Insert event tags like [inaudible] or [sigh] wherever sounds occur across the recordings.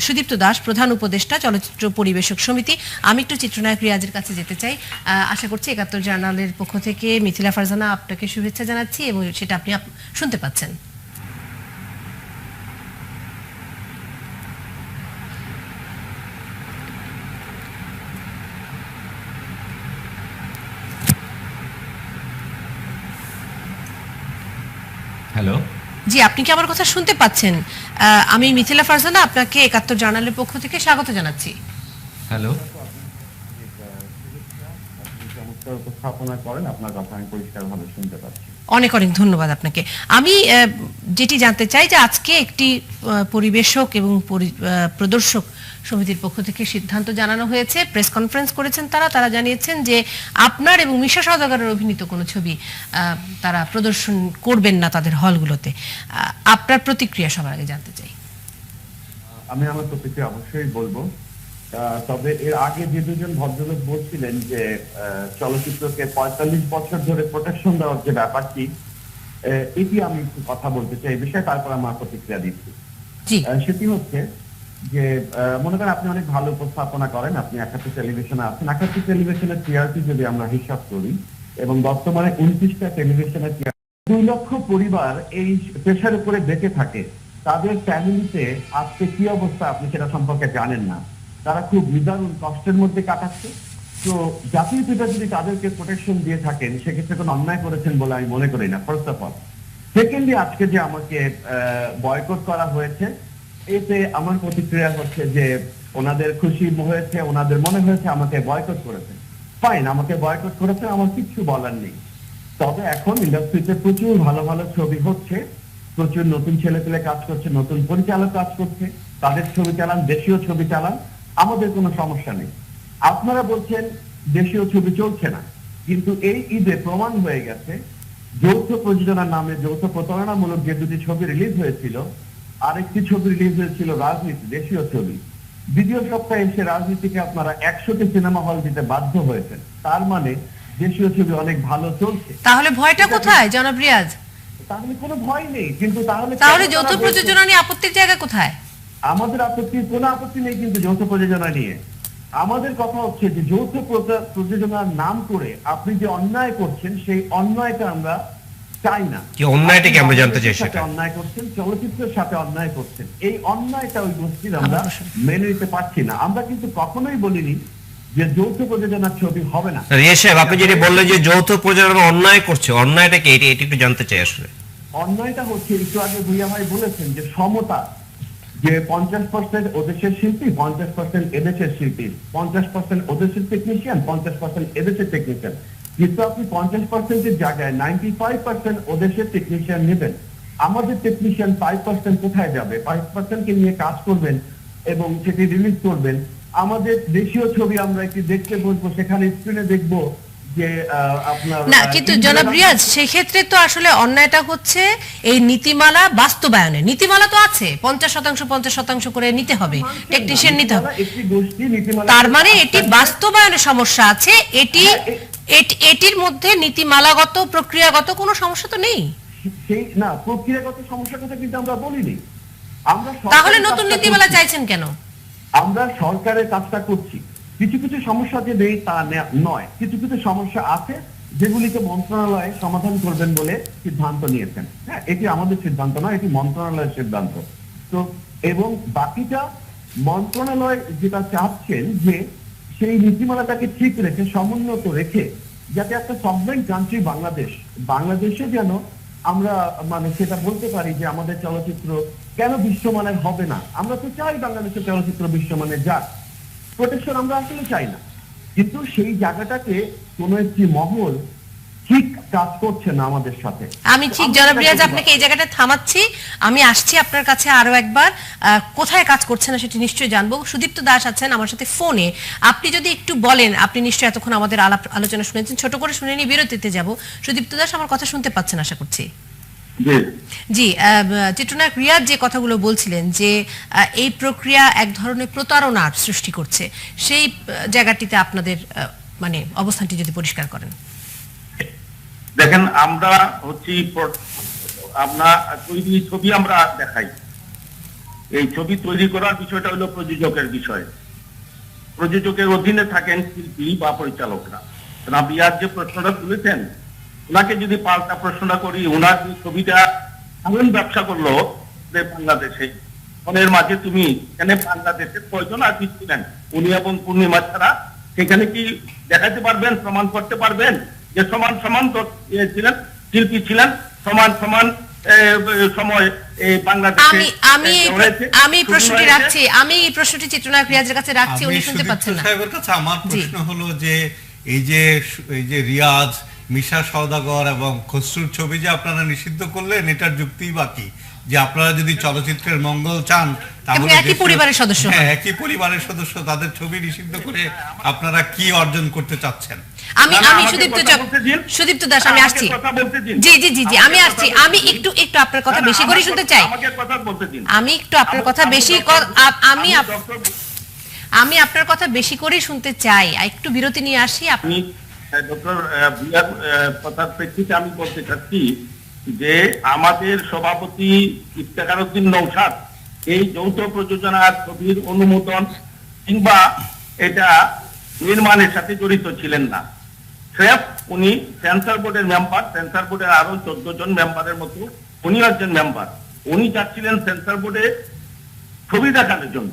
সুদীপ্ত দাস, প্রধান উপদেষ্টা, চলচ্চিত্র পরিবেশক সমিতি। আমি একটু চিত্রনায়ক রিয়াজের কাছে যেতে চাই। আশা করছি একাত্তর জার্নালের পক্ষ থেকে মিথিলা ফারজানা আপনাকে শুভেচ্ছা জানাচ্ছি এবং সেটা আপনি আপ- শুনতে পাচ্ছেন। হ্যালো জি আপনি কি আমার কথা শুনতে পাচ্ছেন? আমি মিথিলা ফারজানা আপনাকে একাত্তর জার্নালের পক্ষ থেকে স্বাগত জানাচ্ছি। হ্যালো। উপস্থাপনা করেন আপনার কথা আমি পরিষ্কারভাবে শুনতে পাচ্ছি অনেক অনেক ধন্যবাদ আপনাকে। আমি যেটি জানতে চাই যে আজকে একটি পরিবেশক এবং প্রদর্শক সমিতির পক্ষ থেকে সিদ্ধান্ত জানানো হয়েছে। প্রেস কনফারেন্স করেছেন তারা। তারা জানিয়েছেন যে আপনার এবং মিশা সওদাগরের অভিনীত কোনো ছবি তারা প্রদর্শন করবেন না তাদের হলগুলোতে। আপনার প্রতিক্রিয়া সবার আগে জানতে চাই। আমি আমার প্রতিক্রিয়া অবশ্যই বলব। তবে এর আগে যে দুজন ভদ্রলোক বলছিলেন যে চলচ্চিত্রকে পঁয়তাল্লিশ বছর ধরে প্রোটেকশন দেওয়ার যে ব্যাপারটি এটি আমি কথা বলতে চাই। এই বিষয়ে তারপর আমার প্রতিক্রিয়া দিচ্ছি। সেটি হচ্ছে যে মনে করেন আপনি অনেক ভালো উপস্থাপনা করেন, আপনি একাত্তর টেলিভিশনে আছেন। একাত্তর টেলিভিশনের টিআরপি যদি আমরা হিসাব করি, এবং বর্তমানে উনত্রিশটা টেলিভিশনের দুই লক্ষ পরিবার এই পেশার উপরে বেঁচে থাকে, তাদের ফ্যামিলিতে আজকে কি অবস্থা আপনি সেটা সম্পর্কে জানেন না। তারা খুব নিদারুণ কষ্টের মধ্যে কাটাচ্ছে। তো জাতীয় পিতা যদি তাদেরকে প্রোটেকশন দিয়ে থাকেন, সেক্ষেত্রে কোনো অন্যায় করেছেন বলে আমি মনে করি না ফার্স্ট অফ অল সেকেন্ডলি আজকে যে আমাকে বয়কট করা হয়েছে এতে আমার প্রতিক্রিয়া হচ্ছে যে ওনাদের খুশি হয়েছে, ওনাদের মনে হয়েছে আমাকে বয়কট করেছে। ফাইন আমাকে বয়কট করেছে, আমার কিচ্ছু বলার নেই। তবে এখন ইন্ডাস্ট্রিতে প্রচুর ভালো ভালো ছবি হচ্ছে, প্রচুর নতুন ছেলে পেলে কাজ করছে, নতুন পরিচালক কাজ করছে, তাদের ছবি চালান, দেশীয় ছবি চালান, আমাদের কোনো সমস্যা নেই। আপনারা বলছেন দেশীয় ছবি চলছে না, কিন্তু এই ঈদে প্রমাণ হয়ে গেছে, যৌথ প্রযোজনার নামে, যৌথ প্রতারণামূলক যে দুটি ছবি রিলিজ হয়েছিল আরেকটি ছবি রিলিজ হয়েছিল রাজনীতি দেশীয় ছবি। দ্বিতীয় সপ্তাহে এসে রাজনীতিকে আপনারা একশোটি সিনেমা হল দিতে বাধ্য হয়েছেন। তার মানে দেশীয় ছবি অনেক ভালো চলছে। তাহলে ভয়টা কোথায় জনাব রিয়াজ? তাহলে কোনো ভয় নেই কিন্তু তাহলে তাহলে যৌথ প্রযোজনা নিয়ে আপত্তির জায়গা কোথায়? আমাদের আপত্তি কোনো আপত্তি নেই কিন্তু যৌথ প্রযোজনা নিয়ে। আমাদের কথা হচ্ছে যে যৌথ প্রযোজনার নাম করে আপনি যে অন্যায় করছেন সেই অন্যায়টা আমরা চাই না। কি অন্যায়টা কি আমরা জানতে চাই সেটা? অন্যায় করছেন চলচ্চিত্রের সাথে অন্যায় করছেন। এই অন্যায়টা ওই গোষ্ঠীর আমরা মেনে নিতে পারছি না। আমরা কিন্তু কখনোই বলিনি যে যৌথ প্রযোজনার ছবি হবে না। রিয়া সাহেব আপনি যেটি বললেন যে যৌথ প্রযোজনা অন্যায় করছে অন্যায়টা কি? এটি এটি একটু জানতে চাই আসলে। অন্যায়টা হচ্ছে একটু আগে ভুইয়া ভাই বলেছেন যে সমতা যে পঞ্চাশ পার্সেন্ট ওদেশের শিল্পী পঞ্চাশ পার্সেন্ট এদেশের শিল্পী পঞ্চাশ পার্সেন্ট ওদেশের টেকনিশিয়ান পঞ্চাশ পার্সেন্ট এদেশের টেকনিশিয়ান কিন্তু আপনি পঞ্চাশ পার্সেন্টের জায়গায় নাইনটি ফাইভ পার্সেন্ট ওদেশের টেকনিশিয়ান নেবেন আমাদের টেকনিশিয়ান ফাইভ পার্সেন্ট কোথায় যাবে ফাইভ পার্সেন্টকে নিয়ে কাজ করবেন এবং সেটি রিলিজ করবেন আমাদের দেশীয় ছবি আমরা একটি দেখতে বসবো সেখানে স্ক্রিনে দেখব না কিন্তু জনাব রিয়াজ সেক্ষেত্রে তো আসলে অন্যায়টা হচ্ছে এই নীতিমালা বাস্তবায়নে নীতিমালা তো আছে পঞ্চাশ শতাংশ পঞ্চাশ শতাংশ করে নিতে হবে টেকনিশিয়ান নিতে হবে তার মানে এটি বাস্তবায়নে সমস্যা আছে এটি- এটির মধ্যে নীতিমালাগত প্রক্রিয়াগত কোনো সমস্যা তো নেই? সেই না প্রক্রিয়াগত সমস্যার কথা কিন্তু আমরা বলিনি। আমরা তাহলে নতুন নীতিমালা চাইছেন কেন? আমরা সরকারের কাজটা করছি। কিছু কিছু সমস্যা যে নেই তা নয়। কিছু কিছু সমস্যা আছে যেগুলিকে মন্ত্রণালয় সমাধান করবেন বলে সিদ্ধান্ত নিয়েছেন। হ্যাঁ এটি আমাদের সিদ্ধান্ত নয় এটি মন্ত্রণালয়ের সিদ্ধান্ত। তো এবং বাকিটা মন্ত্রণালয় যেটা চাচ্ছেন যে সেই নীতিমালাটাকে ঠিক রেখে, সমুন্নত রেখে, যাতে একটা সভরেন কান্ট্রি বাংলাদেশ, বাংলাদেশে যেন আমরা মানে সেটা বলতে পারি যে আমাদের চলচ্চিত্র কেন বিশ্বমানের হবে না। আমরা তো চাই বাংলাদেশের চলচ্চিত্র বিশ্বমানের যাক। প্রোটেকশন আমরা আসলে চাই না। কিন্তু সেই জায়গাটাকে কোনো একটি মহল ঠিক কাজ করছে না আমাদের সাথে। আমি ঠিক জনাব রিয়াজ আপনাকে এই জায়গাটা থামাচ্ছি। আমি আসছি আপনার কাছে আরও একবার। কোথায় কাজ করছে না সেটি নিশ্চয়ই জানব। সুদীপ্ত দাস আছেন আমার সাথে ফোনে। আপনি যদি একটু বলেন আপনি নিশ্চয়ই এতক্ষণ আমাদের আলাপ আলোচনা শুনেছেন। ছোট করে শুনে নিয়ে বিরতিতে যাব। সুদীপ্ত দাস আমার কথা শুনতে পাচ্ছেন আশা করছি। জি। চিত্রনায়ক রিয়াজ যে কথাগুলো বলছিলেন যে এই প্রক্রিয়া এক ধরনের প্রতারণার সৃষ্টি করছে। সেই জায়গাটিতে আপনাদের মানে অবস্থানটি যদি পরিষ্কার করেন। দেখেন, আমরা হচ্ছি আমরা তৈরি ছবি আমরা দেখাই। এই ছবি তৈরি করার বিষয়টা হলো প্রযোজকের বিষয়। প্রযোজকের অধীনে থাকেন শিল্পী বা পরিচালকরা। রাবিয়ার যে প্রশ্নটা তুলেছেন ওনাকে যদি পাল্টা প্রশ্নটা করি ওনার যে ছবিটা এমন ব্যবসা করল যে বাংলাদেশে ফোনের মাঝে তুমি এখানে বাংলাদেশের কয়জন আর্টিস্ট ছিলেন? উনি এবং পূর্ণিমা ছাড়া সেখানে কি দেখাতে পারবেন, প্রমাণ করতে পারবেন? যে সমান সমান ছিলেন শিল্পী ছিলেন সমান সমান সময় বাংলাদেশে আমি প্রশ্নটি রাখছি আমি এই প্রশ্নটি চিত্রনায়ক রিয়াজের কাছে রাখছি উনি শুনতে পাচ্ছেন না। সাহেবের কাছে আমার প্রশ্ন হলো যে এই যে এই যে রিয়াজ মিশা সওদাগর এবং খসরুর ছবি যে আপনারা নিষিদ্ধ করলেন এটার যুক্তি বাকি যে আপনারা যদি চলচ্চিত্রের মঙ্গল চান এবং একই পরিবারের সদস্য হ্যাঁ একই পরিবারের সদস্য তাদের ছবি নিষিদ্ধ করে আপনারা কি অর্জন করতে চাচ্ছেন? আমি না, না, আমি সুদীপ্ত কথা জ- বলতে দিন। সুদীপ্ত দাস আমি আসছি। কথা বলতে দিন। জি জি জি জি আমি আসছি। আমি একটু একটু আপনার কথা বেশি করে শুনতে চাই। আমি একটু আপনার আমি- কথা বেশি ডক্টর- ক- আপ- আমি আমি আপনার কথা বেশি করেই শুনতে চাই। একটু বিরতি নিয়ে আসি আপনি আমি ডক্টর ভুইয়ার কথার প্রেক্ষিতে আমি বলতে চাচ্ছি যে আমাদের সভাপতি ইফতেখার উদ্দিন নৌসাদ এই যৌথ প্রযোজনার ছবির অনুমোদন কিংবা এটা নির্মাণের সাথে জড়িত ছিলেন না। স্রেফ উনি সেন্সার বোর্ডের মেম্বার সেন্সার বোর্ডের আরও চোদ্দ জন মেম্বারের মতো উনি একজন মেম্বার। উনি যাচ্ছিলেন সেন্সার বোর্ডে ছবি দেখানোর জন্য,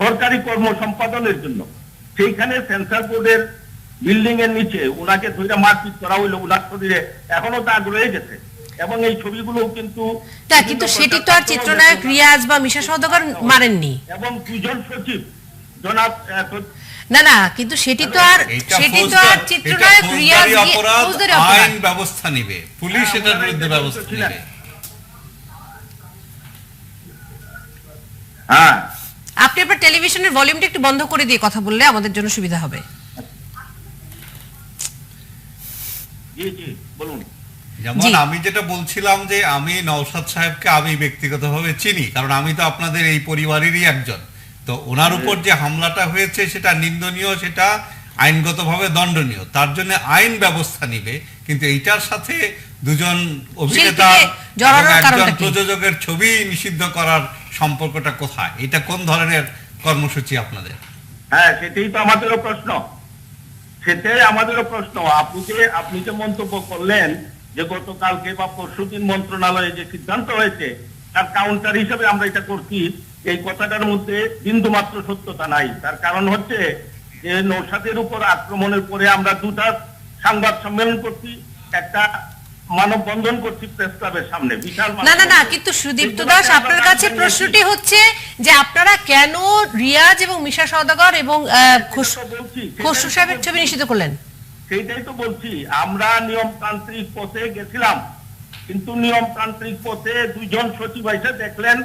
সরকারি কর্ম সম্পাদনের জন্য। সেইখানে সেন্সার বোর্ডের বিল্ডিং এর নিচে ওনাকে ধরে মারপিট করা হইল ওনার শরীরে। এখনও দাগ রয়ে গেছে। এবং এই ছবিগুলো কিন্তু তা কিন্তু সেটি তো আর চিত্রনায়ক রিয়াজ বা মিশা সওদাগর মারেননি। এবং দুজন সচিব জনাব না না কিন্তু সেটি তো আর সেটি তো আর চিত্রনায়ক রিয়াজ ফৌজদারি অপরাধ। আইন ব্যবস্থা নিবে। পুলিশ হ্যাঁ, এটার বিরুদ্ধে ব্যবস্থা নেবে। হ্যাঁ। আপনি আপনার টেলিভিশনের ভলিউমটা একটু বন্ধ করে দিয়ে কথা বললে আমাদের জন্য সুবিধা হবে। জি জি বলুন। যেমন আমি যেটা বলছিলাম যে আমি নওশাদ সাহেবকে আমি ব্যক্তিগতভাবে চিনি কারণ আমি তো আপনাদের এই পরিবারেরই একজন। তো ওনার উপর যে হামলাটা হয়েছে সেটা নিন্দনীয় সেটা আইনগতভাবে দণ্ডনীয়। তার জন্য আইন ব্যবস্থা নিবে কিন্তু এইটার সাথে দুজন অভিনেতা একজন প্রযোজকের ছবি নিষিদ্ধ করার সম্পর্কটা কোথায়? এটা কোন ধরনের কর্মসূচি আপনাদের? হ্যাঁ সেটাই তো আমাদেরও প্রশ্ন। সেটাই আমাদেরও প্রশ্ন। আপনি যে আপনি যে মন্তব্য করলেন যে গতকালকে বা পরশুদিন মন্ত্রণালয়ে যে সিদ্ধান্ত হয়েছে তার কাউন্টার হিসেবে আমরা এটা করছি। এই কথাটার মধ্যে বিন্দু মাত্র সত্যতা নাই। তার কারণ হচ্ছে যে নৌসাদের উপর আক্রমণের পরে আমরা দুটা সংবাদ সম্মেলন করছি একটা মানববন্ধন করছি প্রেস ক্লাবের সামনে বিশাল না না না কিন্তু সুদীপ্ত দাস আপনার কাছে প্রশ্নটি হচ্ছে যে আপনারা কেন রিয়াজ এবং মিশা সওদাগর এবং খসরু সাহেবের ছবি নিষিদ্ধ করলেন। সেইটাই তো বলছি, আমরা নিয়মতান্ত্রিক পথে গেছিলাম। কিন্তু নিয়মতান্ত্রিক পথে দুইজন সচিব এসে দেখলেন,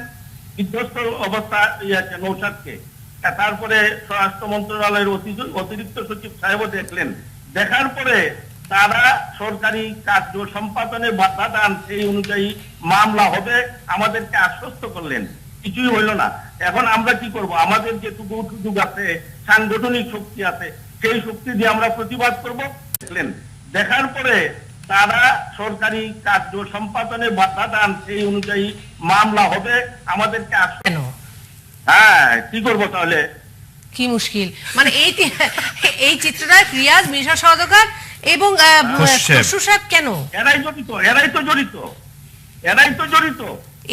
বিধ্বস্ত অবস্থা ইয়েছে নৌসাদকে। তারপরে স্বরাষ্ট্র মন্ত্রণালয়ের অতিরিক্ত সচিব সাহেবও দেখলেন। দেখার পরে তারা সরকারি কার্য সম্পাদনে বাধা দান সেই অনুযায়ী মামলা হবে, আমাদেরকে আশ্বস্ত করলেন। কিছুই হইল না। এখন আমরা কি করব? আমাদের যেটুকু সুযোগ আছে, সাংগঠনিক শক্তি আছে, সেই শক্তি দিয়ে আমরা প্রতিবাদ করব। দেখলেন দেখার পরে তারা সরকারি কার্য সম্পাদনে বাধা দান সেই অনুযায়ী মামলা হবে। আমাদেরকে কেন? হ্যাঁ কি করব তাহলে? কি মুশকিল। মানে এই [laughs] এই চিত্রনায়ক রিয়াজ মিশা সওদাগর এবং। খসরু সাহেব কেন? এরাই জড়িত এরাই তো জড়িত এরাই তো জড়িত।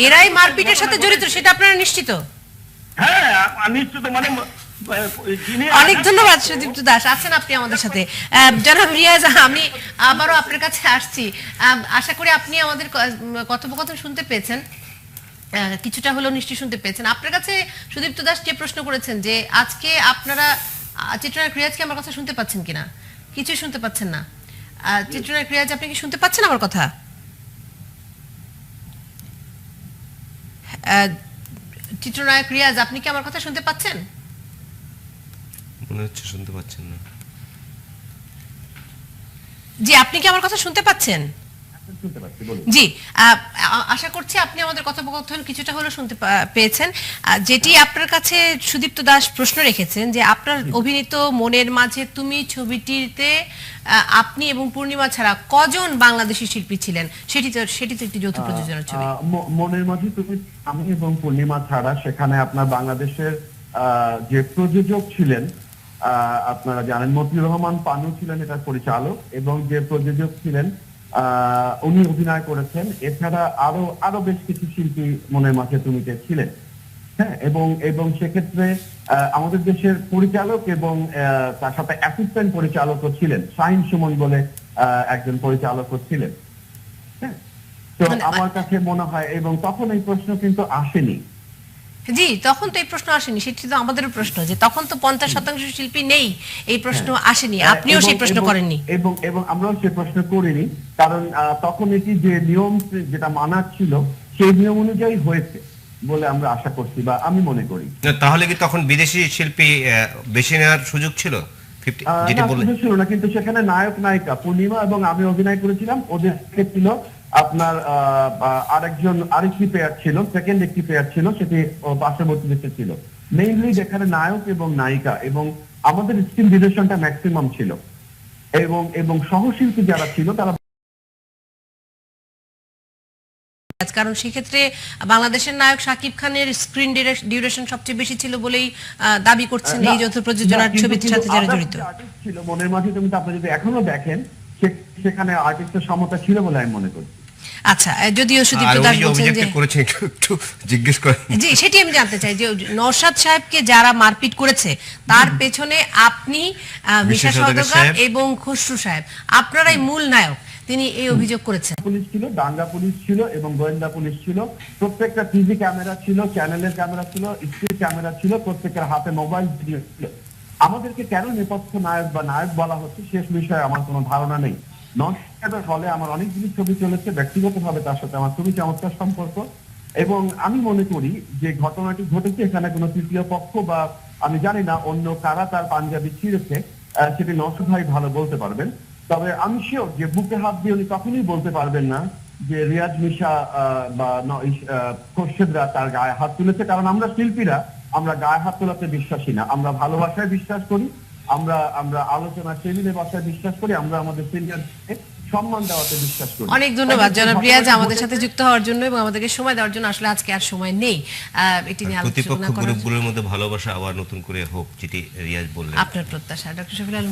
এরাই মারপিটের সাথে জড়িত সেটা আপনারা নিশ্চিত? হ্যাঁ নিশ্চিত মানে অনেক ধন্যবাদ সুদীপ্ত দাস। আছেন আপনি আমাদের সাথে। জনাব রিয়াজ, আমি আবারও আপনার কাছে আসছি। আশা করি আপনি আমাদের কথোপকথন শুনতে পেয়েছেন। কিছুটা হলেও নিশ্চয়ই শুনতে পেয়েছেন। আপনার কাছে সুদীপ্ত দাস যে প্রশ্ন করেছেন যে আজকে আপনারা চিত্রনায়ক রিয়াজকে আমার কথা শুনতে পাচ্ছেন কিনা কিছুই শুনতে পাচ্ছেন না। চিত্রনায়ক রিয়াজ, আপনি কি শুনতে পাচ্ছেন আমার কথা? চিত্রনায়ক রিয়াজ, আপনি কি আমার কথা শুনতে পাচ্ছেন? মনে হচ্ছে শুনতে পাচ্ছেন না। জি আপনি কি আমার কথা শুনতে পাচ্ছেন? জি আশা করছি আপনি আমাদের কথোপকথন কিছুটা হলেও শুনতে পেয়েছেন। যেটি আপনার কাছে সুদীপ্ত দাস প্রশ্ন রেখেছেন যে আপনার অভিনীত মনের মাঝে তুমি ছবিটিতে আহ, আপনি এবং পূর্ণিমা ছাড়া কজন বাংলাদেশি শিল্পী ছিলেন? সেটি তো সেটি তো একটি যৌথ প্রযোজনার ছবি। আহ, মনের মাঝে তুমি আমি এবং পূর্ণিমা ছাড়া সেখানে আপনার বাংলাদেশের যে প্রযোজক ছিলেন আপনারা জানেন মতিউর রহমান পানু ছিলেন এটার পরিচালক এবং যে প্রযোজক ছিলেন আহ, উনি অভিনয় করেছেন। এছাড়া আরও আরও বেশ কিছু শিল্পী মনের মাঝে তুমিতে ছিলেন হ্যাঁ এবং এবং সেক্ষেত্রে আমাদের দেশের পরিচালক এবং আহ, তার সাথে অ্যাসিস্ট্যান্ট পরিচালকও ছিলেন। শাহিন সুমন বলে আহ, একজন পরিচালকও ছিলেন। হ্যাঁ তো মানে- আমার কাছে মনে হয় এবং তখন এই প্রশ্ন কিন্তু আসেনি। জি তখন তো এই প্রশ্ন আসেনি সেটি তো আমাদেরও প্রশ্ন যে তখন তো পঞ্চাশ শতাংশ শিল্পী নেই এই প্রশ্ন আসেনি আপনিও সেই প্রশ্ন করেননি। এবং এবং আমরাও সে প্রশ্ন করিনি কারণ তখন এটি যে নিয়ম যেটা মানার ছিল সেই নিয়ম অনুযায়ী হয়েছে বলে আমরা আশা করছি বা আমি মনে করি। তাহলে কি তখন বিদেশি শিল্পী আহ, বেছে নেওয়ার সুযোগ ছিল? যেটা না, বললেন। ছিল না কিন্তু সেখানে নায়ক নায়িকা পূর্ণিমা এবং আমি অভিনয় করেছিলাম ওদের ছিল আপনার আরেকজন আরেকটি পেয়ার ছিল সেকেন্ড একটি পেয়ার ছিল সেটি পার্শ্ববর্তী দেশে ছিল। মেইনলি যেখানে নায়ক এবং নায়িকা এবং আমাদের স্কিল ডিরেকশনটা ম্যাক্সিমাম ছিল। এবং এবং সহশিল্পী যারা ছিল তারা কারণ সেক্ষেত্রে বাংলাদেশের নায়ক শাকিব খানের স্ক্রিন ডিউরেশন সবচেয়ে বেশি ছিল বলেই দাবি করছেন এই যৌথ প্রযোজনার ছবির সাথে যারা জড়িত। ছিল মনের মাঝে তুমি তো আপনি যদি এখনও দেখেন সেখানে আর্টিস্টের সমতা ছিল বলে আমি মনে করি আচ্ছা যদিও সুদীপ্ত দাস যে বলছেন যে একটু একটু জিজ্ঞেস করেন। জি সেটি আমি জানতে চাই যে নওশাদ সাহেবকে যারা মারপিট করেছে তার পেছনে আপনি মিশা সওদাগর এবং খসরু সাহেব আপনারাই মূল নায়ক তিনি এই অভিযোগ করেছেন। পুলিশ ছিল দাঙ্গা পুলিশ ছিল এবং গোয়েন্দা পুলিশ ছিল। প্রত্যেকটা টিভি ক্যামেরা ছিল চ্যানেলের ক্যামেরা ছিল স্ট্রিট ক্যামেরা ছিল প্রত্যেকের হাতে মোবাইল ছিল। আমাদেরকে কেন নেপথ্য নায়ক বা নায়ক বলা হচ্ছে শেষ বিষয়ে আমার কোনো ধারণা নেই। হলে আমার অনেকগুলি ছবি চলেছে, ব্যক্তিগতভাবে তার সাথে আমার চমৎকার সম্পর্ক। এবং আমি মনে করি যে ঘটনাটি ঘটেছে, এখানে কোনো তৃতীয় পক্ষ বা আমি জানি না অন্য কারা তার পাঞ্জাবি ছিঁড়েছে সেটি নসুদ ভাই ভালো বলতে পারবেন। তবে আমি শিওর যে বুকে হাত দিয়ে উনি কখনোই বলতে পারবেন না যে রিয়াজ মিশা বা খোরশেদরা তার গায়ে হাত তুলেছে, কারণ আমরা শিল্পীরা, আমরা গায়ে হাত তোলাতে বিশ্বাসী না। আমরা ভালোবাসায় বিশ্বাস করি আমরা আমরা আলোচনা টেবিলে বসায় বিশ্বাস করি আমরা আমাদের সিনিয়রকে সম্মান দেওয়াতে বিশ্বাস করি। অনেক ধন্যবাদ জনাব রিয়াজ আমাদের সাথে যুক্ত হওয়ার জন্য এবং আমাদেরকে সময় দেওয়ার জন্য আসলে আজকে আর সময় নেই। আহ, এটি নিয়ে আলোচনা করার জন্য। গ্রুপগুলোর মধ্যে ভালোবাসা আবার নতুন করে হোক যেটি রিয়াজ বললেন। আপনার প্রত্যাশা। ডক্টর শফিলাল